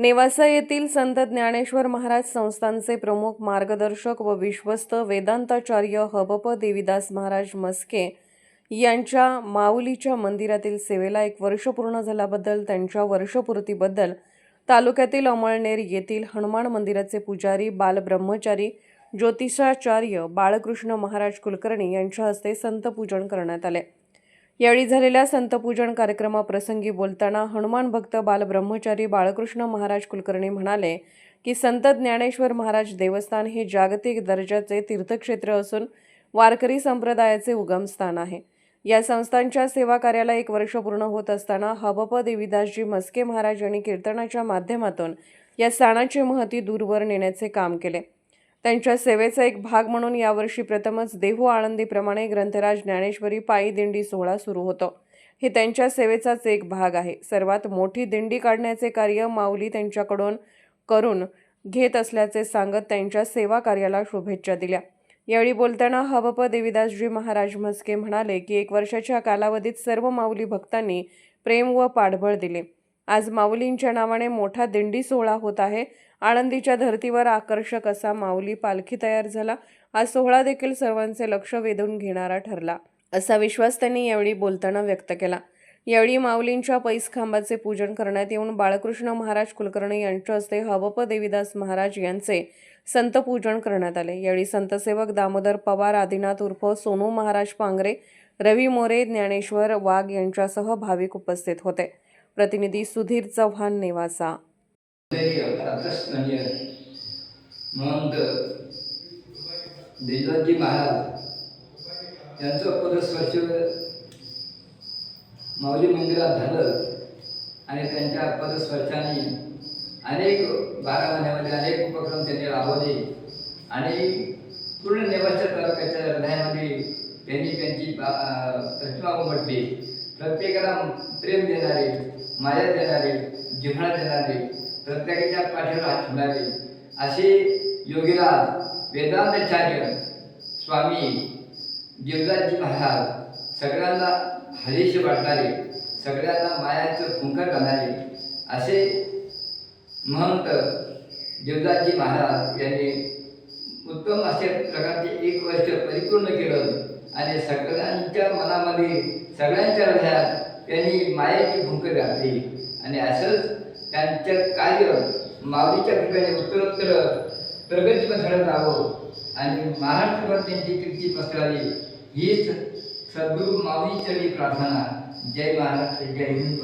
नेवासा येथील संत ज्ञानेश्वर महाराज संस्थानचे प्रमुख मार्गदर्शक व विश्वस्त वेदांताचार्य हबप देवीदास महाराज मस्के यांच्या माऊलीच्या मंदिरातील सेवेला एक वर्ष पूर्ण झाल्याबद्दल त्यांच्या वर्षपूर्तीबद्दल तालुक्यातील अमळनेर येथील हनुमान मंदिराचे पुजारी बालब्रह्मचारी ज्योतिषाचार्य बाळकृष्ण महाराज कुलकर्णी यांच्या हस्ते संतपूजन करण्यात आले. यावेळी झालेल्या संतपूजन कार्यक्रमाप्रसंगी बोलताना हनुमान भक्त बालब्रह्मचारी बाळकृष्ण महाराज कुलकर्णी म्हणाले की संत ज्ञानेश्वर महाराज देवस्थान हे जागतिक दर्जाचे तीर्थक्षेत्र असून वारकरी संप्रदायाचे उगमस्थान आहे. या संस्थांच्या सेवा कार्याला एक वर्ष पूर्ण होत असताना हबप देवीदासजी मस्के महाराज यांनी कीर्तनाच्या माध्यमातून या स्थानाची महती दूरवर नेण्याचे काम केले. त्यांच्या सेवेचा एक भाग म्हणून यावर्षी प्रथमच देहू आळंदीप्रमाणे ग्रंथराज ज्ञानेश्वरी पायी दिंडी सोहळा सुरू होतो. हे त्यांच्या सेवेचाच एक भाग आहे. सर्वात मोठी दिंडी काढण्याचे कार्य माऊली त्यांच्याकडून करून घेत असल्याचे सांगत त्यांच्या सेवा कार्याला शुभेच्छा दिल्या. यावेळी बोलताना हबप देवीदासजी महाराज म्हस्के म्हणाले की एक वर्षाच्या कालावधीत सर्व माऊली भक्तांनी प्रेम व पाठबळ दिले. आज माऊलींच्या नावाने मोठा दिंडी सोहळा होत आहे. आळंदीच्या धर्तीवर आकर्षक असा माऊली पालखी तयार झाला. हा सोहळा देखील सर्वांचे लक्ष वेधून घेणारा ठरला. असा विश्वास त्यांनी यावेळी बोलताना व्यक्त केला. यावेळी माऊलींच्या पैसखांबाचे पूजन करण्यात येऊन बाळकृष्ण महाराज कुलकर्णी यांच्या हस्ते हवप देवीदास महाराज यांचे संतपूजन करण्यात आले. यावेळी संतसेवक दामोदर पवार आदिनाथ उर्फ सोनू महाराज पांगरे रवी मोरे ज्ञानेश्वर वाघ यांच्यासह भाविक उपस्थित होते. प्रतिनिधी सुधीर चव्हाण नेवासा. प्रातस्मरणीय महंत देवदासजी महाराज यांचं पदस्पर्श माऊली मंदिरात झालं आणि त्यांच्या पदस्पर्शाने अनेक बारा महिन्यामध्ये अनेक उपक्रम त्यांनी राबवले आणि पूर्ण नेवासा तालुक्याच्या हृदयामध्ये त्यांनी त्यांची प्रतिमा उमटली. प्रत्येकाला प्रेम देणारे माया देणारे जिव्हाळा देणारे प्रत्येकाच्या पाठीवर हात ठेवणारे असे योगीराज वेदांताचार्य स्वामी देवदासजी महाराज सगळ्यांना हरीश वाटणारे सगळ्यांना मायाचं फुंकर घालणारे असे महंत देवदासजी महाराज यांनी उत्तम असे प्रकारचे एक वर्ष परिपूर्ण केलं. आणि सगळ्यांच्या मनामध्ये सगळ्यांच्या हृदयात त्यांनी मायेची भुंक घातली. आणि असंच त्यांचं कार्य माऊलीच्या ठिकाणी उत्तरोत्तर प्रगती पसरत राहावं. आणि महाराष्ट्रभर त्यांची कीर्ती पसरावी. हीच सद्गुरू माऊलीचरणी प्रार्थना. जय महाराष्ट्र जय हिंद.